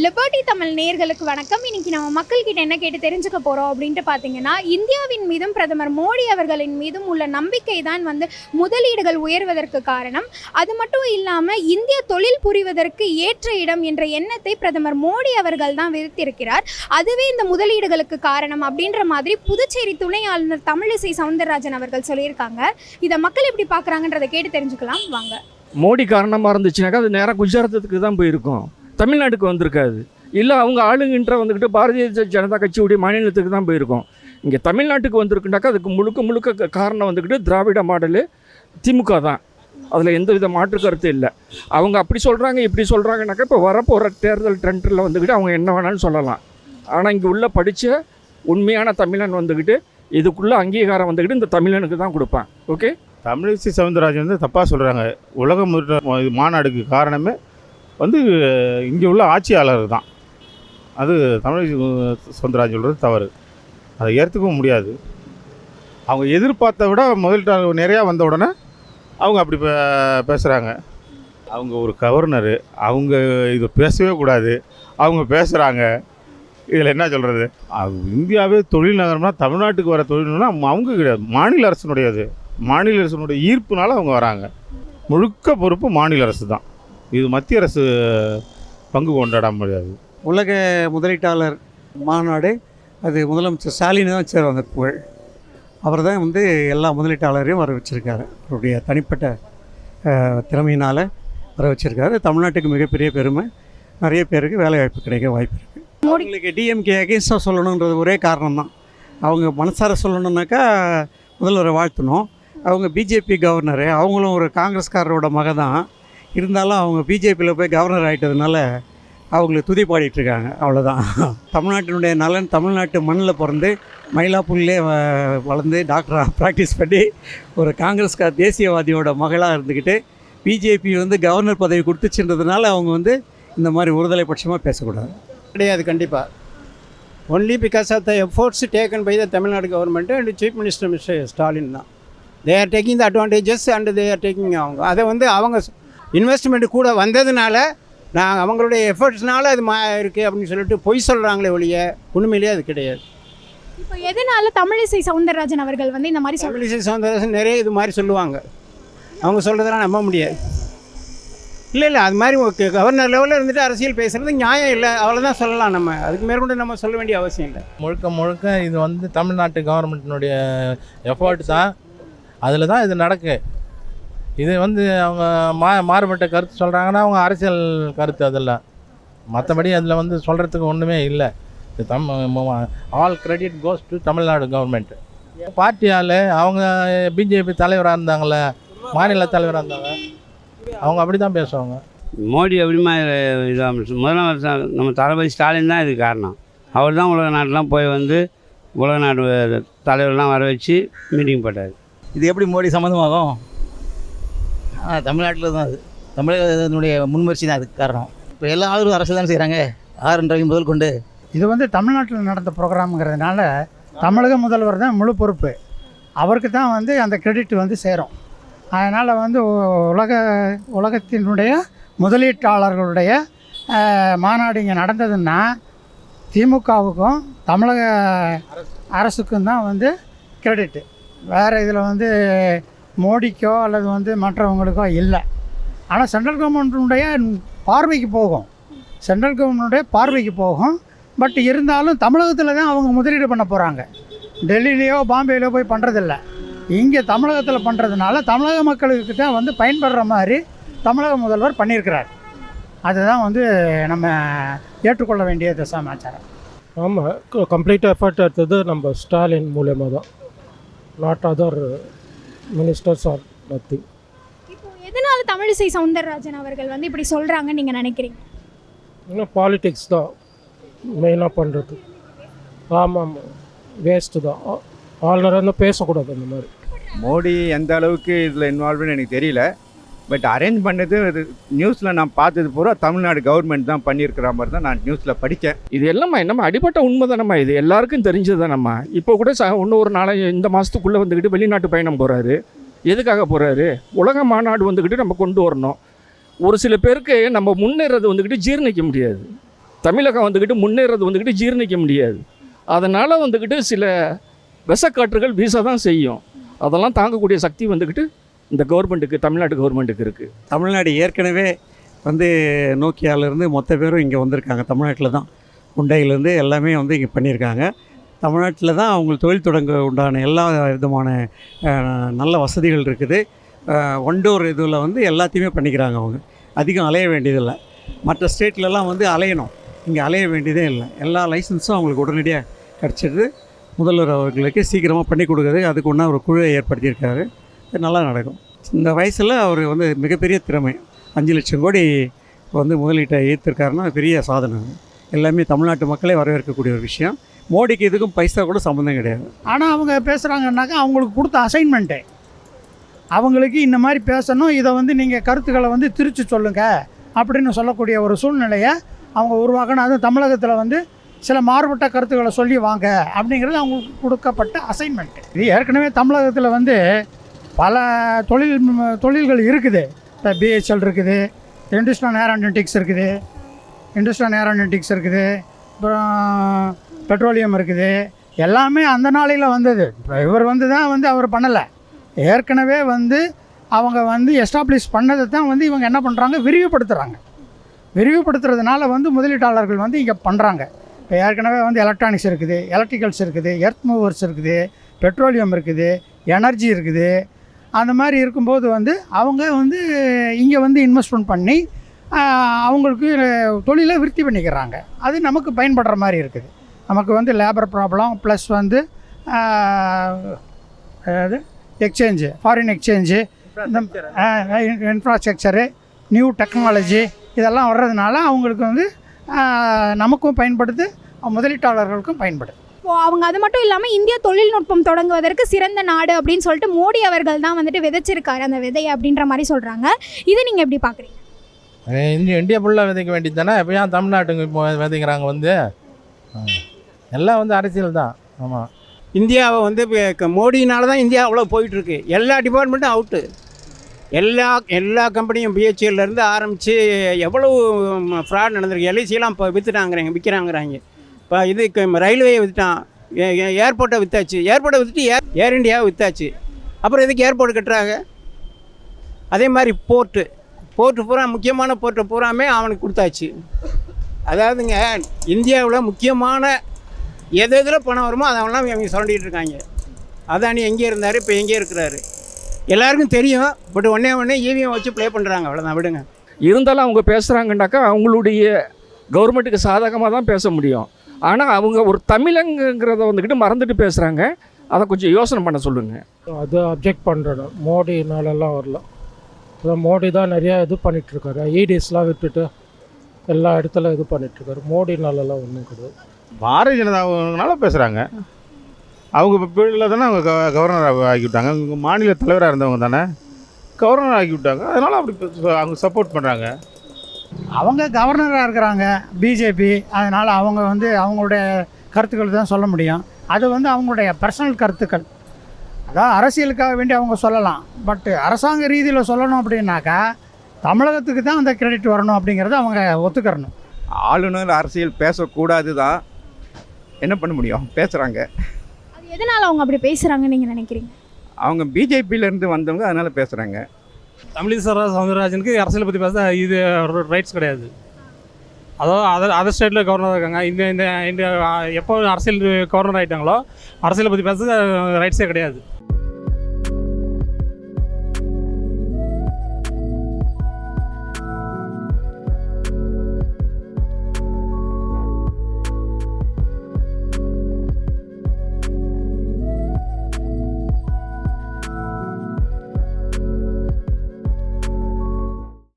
Liberty Tamil நேர்களுக்கு வணக்கம். இன்னைக்கு நம்ம மக்கள்கிட்ட என்ன கேட்டு தெரிஞ்சுக்க போகிறோம் அப்படின்ட்டு பார்த்தீங்கன்னா இந்தியாவின் மீதும் பிரதமர் மோடி அவர்களின் மீதும் உள்ள நம்பிக்கை தான் வந்து முதலீடுகள் உயர்வதற்கு காரணம். அது மட்டும் இல்லாமல் இந்திய தொழில் புரிவதற்கு ஏற்ற இடம் என்ற எண்ணத்தை பிரதமர் மோடி அவர்கள் தான் விதித்திருக்கிறார். அதுவே இந்த முதலீடுகளுக்கு காரணம் அப்படின்ற மாதிரி புதுச்சேரி துணை ஆளுநர் தமிழிசை சவுந்தரராஜன் அவர்கள் சொல்லியிருக்காங்க. இதை மக்கள் எப்படி பார்க்குறாங்கன்றதை கேட்டு தெரிஞ்சுக்கலாம். வாங்க. மோடி காரணமாக இருந்துச்சுனாக்கா அது நேராக குஜராத்துக்கு தான் போயிருக்கோம். தமிழ்நாட்டுக்கு வந்திருக்காது. இல்லை அவங்க ஆளுங்கன்ற வந்துக்கிட்டு பாரதிய ஜனதா கட்சியுடைய மாநிலத்துக்கு தான் போயிருக்கோம். இங்கே தமிழ்நாட்டுக்கு வந்திருக்குனாக்கா அதுக்கு முழுக்க முழுக்க காரணம் வந்துக்கிட்டு திராவிட மாடலு திமுக தான். அதில் எந்த வித மாற்று கருத்து இல்லை. அவங்க அப்படி சொல்கிறாங்க இப்படி சொல்கிறாங்கனாக்கா இப்போ வரப்போகிற தேர்தல் ட்ரெண்டில் வந்துக்கிட்டு அவங்க என்ன வேணாலும் சொல்லலாம். ஆனால் இங்கே உள்ள படித்த உண்மையான தமிழன் வந்துக்கிட்டு இதுக்குள்ளே அங்கீகாரம் வந்துக்கிட்டு இந்த தமிழனுக்கு தான் கொடுப்பேன். ஓகே? தமிழிசை சவுந்தரராஜன் வந்து தப்பாக சொல்கிறாங்க உலகம் மாநாடுக்கு காரணமே வந்து இங்கே உள்ள ஆட்சியாளர் தான். அது தமிழக சவுந்தரராஜன் சொல்கிறது தவறு. அதை ஏற்றுக்கவும் முடியாது. அவங்க எதிர்பார்த்த விட முதலீட்டாளர் நிறையா வந்த உடனே அவங்க அப்படி பே பேசுகிறாங்க அவங்க ஒரு கவர்னரு. அவங்க இதை பேசவே கூடாது. அவங்க பேசுகிறாங்க இதில் என்ன சொல்கிறது இந்தியாவே தொழில் நகரம்னா தமிழ்நாட்டுக்கு வர தொழில்னா அவங்க கிடையாது. மாநில அரசினுடையது. மாநில அரசினுடைய ஈர்ப்புனால அவங்க வராங்க. முழுக்க பொறுப்பு மாநில அரசு தான். இது மத்திய அரசு பங்கு கொண்டாட முடியாது. உலக முதலீட்டாளர் மாநாடு அது முதலமைச்சர் ஸ்டாலின் தான் சேர் அந்த புகழ். அவர் தான் வந்து எல்லா முதலீட்டாளரையும் வர வச்சுருக்காரு அவருடைய தனிப்பட்ட திறமையினால் வர வச்சுருக்காரு தமிழ்நாட்டுக்கு மிகப்பெரிய பெருமை. நிறைய பேருக்கு வேலை வாய்ப்பு கிடைக்க வாய்ப்பு இருக்குது அவங்களுக்கு டிஎம்கே அகேன்ஸ்டாக சொல்லணுன்றது ஒரே காரணம் தான் அவங்க மனசார சொல்லணுன்னாக்கா முதல்வரை வாழ்த்தணும். அவங்க பிஜேபி கவர்னரு அவங்களும் ஒரு காங்கிரஸ்காரரோட மக தான் இருந்தாலும் அவங்க பிஜேபியில் போய் கவர்னர் ஆகிட்டதுனால அவங்களுக்கு துதி பாடிட்டுருக்காங்க அவ்வளோதான் தமிழ்நாட்டினுடைய நலன் தமிழ்நாட்டு மண்ணில் பிறந்து மயிலாப்பூர்லேயே வ- வளர்ந்து டாக்டராக ப்ராக்டிஸ் பண்ணி ஒரு காங்கிரஸ்கா தேசியவாதியோட மகளாக இருந்துக்கிட்டு பிஜேபி வந்து கவர்னர் பதவி கொடுத்துச்சுன்றதுனால அவங்க வந்து இந்த மாதிரி ஒருதலை பட்சமாக பேசக்கூடாது. கிடையாது கண்டிப்பாக only because of the efforts taken by the Tamil Nadu government and chief minister mister Stalin தான். They are taking the advantages and they are taking அவங்க. அதை வந்து அவங்க இன்வெஸ்ட்மெண்ட் கூட வந்ததுனால நான் அவங்களுடைய எஃபர்ட்ஸ்னால அது மா இருக்குது அப்படின்னு சொல்லிட்டு பொய் சொல்கிறாங்களே ஒழிய உண்மையிலேயே அது கிடையாது. இப்போ எதனால தமிழிசை சவுந்தரராஜன் அவர்கள் வந்து இந்த மாதிரி தமிழிசை சவுந்தரராஜன் நிறைய இது மாதிரி சொல்லுவாங்க. அவங்க சொல்கிறதெல்லாம் நம்ப முடியாது. இல்லை இல்லை அது மாதிரி ஒரு கவர்னர் லெவலில் இருந்துட்டு அரசியல் பேசுகிறது நியாயம் இல்லை. அவ்வளோதான் சொல்லலாம் நம்ம. அதுக்கு மேற்கொண்டு நம்ம சொல்ல வேண்டிய அவசியம் இல்லை. முழுக்க முழுக்க இது வந்து தமிழ்நாட்டு கவர்மெண்ட்டினுடைய எஃபர்ட் தான். அதில் தான் இது நடக்கு. இது வந்து அவங்க மா மாறுபட்ட கருத்து சொல்கிறாங்கன்னா அவங்க அரசியல் கருத்து அதெல்லாம். மற்றபடி அதில் வந்து சொல்கிறதுக்கு ஒன்றுமே இல்லை. இது them all credit goes to Tamil Nadu government பார்ட்டியால் அவங்க பிஜேபி தலைவராக இருந்தாங்களே மாநில தலைவராக இருந்தாங்க அவங்க அப்படி தான் பேசுவாங்க. மோடி எப்படிமா இதாக முதலமைச்சர் நம்ம தளபதி ஸ்டாலின் தான் இதுக்கு காரணம். அவர் தான் உலக நாட்டெலாம் போய் வந்து உலக நாட்டு தலைவர்லாம் வர வச்சு மீட்டிங் போட்டார். இது எப்படி மோடி சம்மந்தமாகும்? தமிழ்நாட்டில் தான் அது. தமிழகத்தினுடைய முன்முயற்சி தான் அதுக்கு காரணம். இப்போ எல்லா ஆளுநரும் அரசு தான் செய்கிறாங்க ஆறுன்றவையும் முதல் கொண்டு. இது வந்து தமிழ்நாட்டில் நடந்த ப்ரோக்ராமுங்கிறதுனால தமிழக முதல்வர் தான் முழு பொறுப்பு. அவருக்கு தான் வந்து அந்த கிரெடிட் வந்து சேரும். அதனால் வந்து உலக உலகத்தினுடைய முதலீட்டாளர்களுடைய மாநாடு இங்கே நடந்ததுன்னா திமுகவுக்கும் தமிழக அரசுக்கும் தான் வந்து கிரெடிட்டு வேறு இதில் வந்து மோடிக்கோ அல்லது வந்து மற்றவங்களுக்கோ இல்லை. ஆனால் சென்ட்ரல் கவர்மெண்ட்டுடைய பார்வைக்கு போகும். சென்ட்ரல் கவர்மெண்ட்டுடைய பார்வைக்கு போகும். பட் இருந்தாலும் தமிழகத்தில் தான் அவங்க முதலீடு பண்ண போகிறாங்க டெல்லியிலையோ பாம்பேலையோ போய் பண்ணுறதில்ல இங்கே தமிழகத்தில் பண்ணுறதுனால தமிழக மக்களுக்கு தான் வந்து பயன்படுற மாதிரி தமிழக முதல்வர் பண்ணியிருக்கிறார். அதுதான் வந்து நம்ம ஏற்றுக்கொள்ள வேண்டிய சமாச்சாரம் ஆமாம் கம்ப்ளீட் எஃபர்ட் எடுத்தது நம்ம ஸ்டாலின் மூலயமா தான் not other ministers are nothing இப்போ எதனால தமிழிசை சவுந்தரராஜன் அவர்கள் வந்து இப்படி சொல்றாங்கன்னு நீங்க நினைக்கிறீங்க? இன்னும் பாலிடிக்ஸ் தான் மெயினாக பண்ணுறது ஆமாம் ஆமாம் வேஸ்ட்டு தான். ஆளுநர் வந்து பேசக்கூடாது அந்த மாதிரி. மோடி எந்த அளவுக்கு இதில் இன்வால்வ்னு எனக்கு தெரியல. பட் அரேஞ்ச் பண்ணது நியூஸில் நான் பார்த்தது பூரா தமிழ்நாடு கவர்மெண்ட் தான் பண்ணியிருக்கிற மாதிரி தான் நான் நியூஸில் படித்தேன். இது எல்லாமே நம்ம அடிப்பட்ட உண்மை தானம்மா இது எல்லாருக்கும் தெரிஞ்சது தானம்மா இப்போ கூட ச இன்னும் ஒரு நாளை இந்த மாதத்துக்குள்ளே வந்துக்கிட்டு வெளிநாட்டு பயணம் போகிறாரு எதுக்காக போகிறாரு உலக மாநாடு வந்துக்கிட்டு நம்ம கொண்டு வரணும். ஒரு சில பேருக்கு நம்ம முன்னேறது வந்துக்கிட்டு ஜீரணிக்க முடியாது. தமிழகம் வந்துக்கிட்டு முன்னேறது வந்துக்கிட்டு ஜீரணிக்க முடியாது. அதனால் வந்துக்கிட்டு சில விஷக்காற்றுகள் வீச தான் செய்யும். அதெல்லாம் தாங்கக்கூடிய சக்தி வந்துக்கிட்டு இந்த கவர்மெண்ட்டுக்கு தமிழ்நாடு கவர்மெண்ட்டுக்கு இருக்குது தமிழ்நாடு ஏற்கனவே வந்து நோக்கியாவிலேருந்து மொத்த பேரும் இங்கே வந்திருக்காங்க. தமிழ்நாட்டில் தான். உண்டையிலேருந்து எல்லாமே வந்து இங்கே பண்ணியிருக்காங்க தமிழ்நாட்டில் தான் அவங்க தொழில் தொடங்க உண்டான எல்லா விதமான நல்ல வசதிகள் இருக்குது. ஒன்டோர் இதில் வந்து எல்லாத்தையுமே பண்ணிக்கிறாங்க அவங்க. அதிகம் அலைய வேண்டியதில்லை. மற்ற ஸ்டேட்லலாம் வந்து அலையணும். இங்கே அலைய வேண்டியதே இல்லை. எல்லா லைசன்ஸும் அவங்களுக்கு உடனடியாக கிடச்சிடுது. முதல்வர் அவர்களுக்கு சீக்கிரமாக பண்ணி கொடுக்குறது அதுக்கு ஒன்றா ஒரு குழுவை ஏற்படுத்தியிருக்காரு. நல்லா நடக்கும். இந்த வயசில் அவர் வந்து மிகப்பெரிய திறமை. அஞ்சு லட்சம் கோடி வந்து முதலீட்டை ஈர்த்திருக்காருன்னா பெரிய சாதனை. எல்லாமே தமிழ்நாட்டு மக்களே வரவேற்கக்கூடிய ஒரு விஷயம். மோடிக்கு இதுக்கும் பைசா கூட சம்மந்தம் கிடையாது. ஆனால் அவங்க பேசுகிறாங்கன்னாக்கா அவங்களுக்கு கொடுத்த அசைன்மெண்ட்டு அவங்களுக்கு இந்த மாதிரி பேசணும் இதை வந்து நீங்கள் கருத்துக்களை வந்து திரித்து சொல்லுங்கள் அப்படின்னு சொல்லக்கூடிய ஒரு சூழ்நிலையை அவங்க உருவாக்கணும். அதுவும் தமிழகத்தில் வந்து சில மாறுபட்ட கருத்துக்களை சொல்லி வாங்க அப்படிங்கிறது அவங்களுக்கு கொடுக்கப்பட்ட அசைன்மெண்ட்டு இது ஏற்கனவே தமிழகத்தில் வந்து பல தொழில் தொழில்கள் இருக்குது. இப்போ பிஹெச்எல் இருக்குது இண்டஸ்ட்ரியல் ஏரோநாட்டிக்ஸ் இருக்குது இண்டஸ்ட்ரியல் ஏரோநாட்டிக்ஸ் இருக்குது அப்புறம் பெட்ரோலியம் இருக்குது. எல்லாமே அந்த நாளையில் வந்தது. இப்போ இவர் வந்து தான் வந்து அவர் பண்ணலை. ஏற்கனவே வந்து அவங்க வந்து எஸ்டாப்ளிஷ் பண்ணதை தான் வந்து இவங்க என்ன பண்ணுறாங்க விரிவுபடுத்துகிறாங்க விரிவுபடுத்துறதுனால வந்து முதலீட்டாளர்கள் வந்து இங்கே பண்ணுறாங்க இப்போ ஏற்கனவே வந்து எலக்ட்ரானிக்ஸ் இருக்குது எலக்ட்ரிக்கல்ஸ் இருக்குது எர்த் மூவர்ஸ் இருக்குது பெட்ரோலியம் இருக்குது எனர்ஜி இருக்குது. அந்த மாதிரி இருக்கும்போது வந்து அவங்க வந்து இங்கே வந்து இன்வெஸ்ட்மெண்ட் பண்ணி அவங்களுக்கு தொழிலை விருத்தி பண்ணிக்கிறாங்க. அது நமக்கு பயன்படுற மாதிரி இருக்குது. நமக்கு வந்து லேபர் ப்ராப்ளம் ப்ளஸ் வந்து அதாவது எக்ஸ்சேஞ்சு ஃபாரின் எக்ஸ்சேஞ்சு இந்த இன்ஃப்ராஸ்ட்ரக்சரு நியூ டெக்னாலஜி இதெல்லாம் வர்றதுனால அவங்களுக்கு வந்து நமக்கும் பயன்படுது முதலீட்டாளர்களுக்கும் பயன்படுது. அவங்க அது மட்டும் இல்லாமல் இந்தியா தொழில்நுட்பம் தொடங்குவதற்கு சிறந்த நாடு அப்படின்னு சொல்லிட்டு மோடி அவர்கள் தான் வந்துட்டு விதைச்சிருக்காரு அந்த விதையை அப்படின்ற மாதிரி சொல்கிறாங்க இதை நீங்கள் எப்படி பார்க்குறீங்க இந்தியா இந்தியா ஃபுல்லாக விதைக்க வேண்டியது தானே? இப்போ ஏன் தமிழ்நாட்டுக்கு இப்போ விதைக்கிறாங்க வந்து. எல்லாம் வந்து அரசியல் தான். ஆமாம் இந்தியாவை வந்து இப்போ மோடினால தான் இந்தியா அவ்வளோ போயிட்டுருக்கு. எல்லா டிபார்ட்மெண்ட்டும் அவுட்டு எல்லா எல்லா கம்பெனியும் பிஹெச்எல்லேருந்து ஆரம்பித்து எவ்வளவு ஃப்ராட் நடந்திருக்கு. எல்ஐசியெல்லாம் இப்போ விற்றுட்டாங்கிறாங்க விற்கிறாங்கிறாங்க இப்போ இது ரயில்வே விற்றுட்டான் ஏர்போர்ட்டை விற்றாச்சு ஏர்போர்ட்டை விற்றுட்டு ஏர் ஏர் இந்தியாவை விற்றாச்சு அப்புறம் எதுக்கு ஏர்போர்ட் கட்டுறாங்க? அதே மாதிரி போர்ட்டு. போர்ட்டு பூரா முக்கியமான போர்ட்டை பூராமே அவனுக்கு கொடுத்தாச்சு. அதாவதுங்க இந்தியாவில் முக்கியமான எது எதில் பணம் வருமோ அதெல்லாம் இவங்க சுரண்டிகிட்டு இருக்காங்க. அதானி எங்கே இருந்தார் இப்போ எங்கே இருக்கிறாரு? எல்லாருக்கும் தெரியும் பட் ஒன்றே ஒன்றே ஈவிஎம் வச்சு ப்ளே பண்ணுறாங்க அவ்வளோதான் விடுங்க. இருந்தாலும் அவங்க பேசுகிறாங்கன்னாக்கா அவங்களுடைய கவர்மெண்ட்டுக்கு சாதகமாக தான் பேச முடியும். ஆனால் அவங்க ஒரு தமிழங்கிறத வந்துக்கிட்டு மறந்துட்டு பேசுகிறாங்க அதை கொஞ்சம் யோசனை பண்ண சொல்லுங்கள் அது அப்ஜெக்ட் பண்ணுறேன் மோடினாலெல்லாம் வரல. அதான் மோடி தான் நிறையா இது பண்ணிகிட்ருக்காரு இடிஸ்லாம் விட்டுட்டு எல்லா இடத்துல இது பண்ணிகிட்ருக்காரு மோடினாலெல்லாம் ஒன்றும் கிடையாது. பாரதிய ஜனதானால பேசுகிறாங்க அவங்க பீரியடில் தானே அவங்க க கவர்னர் ஆக்கி விட்டாங்க அவங்க மாநில தலைவராக இருந்தவங்க தானே. கவர்னர் ஆக்கி விட்டாங்க அதனால் அப்படி அவங்க சப்போர்ட் பண்ணுறாங்க அவங்க கவர்னராக இருக்கிறாங்க பிஜேபி அதனால் அவங்க வந்து அவங்களுடைய கருத்துக்கள் தான் சொல்ல முடியும். அது வந்து அவங்களுடைய பர்சனல் கருத்துக்கள். அதான் அரசியலுக்காக வேண்டி அவங்க சொல்லலாம். பட் அரசாங்க ரீதியில் சொல்லணும் அப்படின்னாக்கா தமிழகத்துக்கு தான் அந்த கிரெடிட் வரணும் அப்படிங்கிறத அவங்க ஒத்துக்கிறணும். ஆளுநர் அரசியல் பேசக்கூடாது தான் என்ன பண்ண முடியும்? பேசுகிறாங்க அது எதனால் அவங்க அப்படி பேசுகிறாங்கன்னு நீங்கள் நினைக்கிறீங்க? அவங்க பிஜேபியிலேருந்து வந்தவங்க அதனால் பேசுகிறாங்க தமிழிசை சவுந்தரராஜனுக்கு அரசியலை பற்றி பேச இது ரைட்ஸ் கிடையாது. அதாவது அதர் அதர் ஸ்டேட்டில் கவர்னர் இருக்காங்க. இந்த இந்த இந்த எப்போ அரசியல் கவர்னர் ஆகிட்டாங்களோ அரசியலை பற்றி பேச ரைட்ஸே கிடையாது.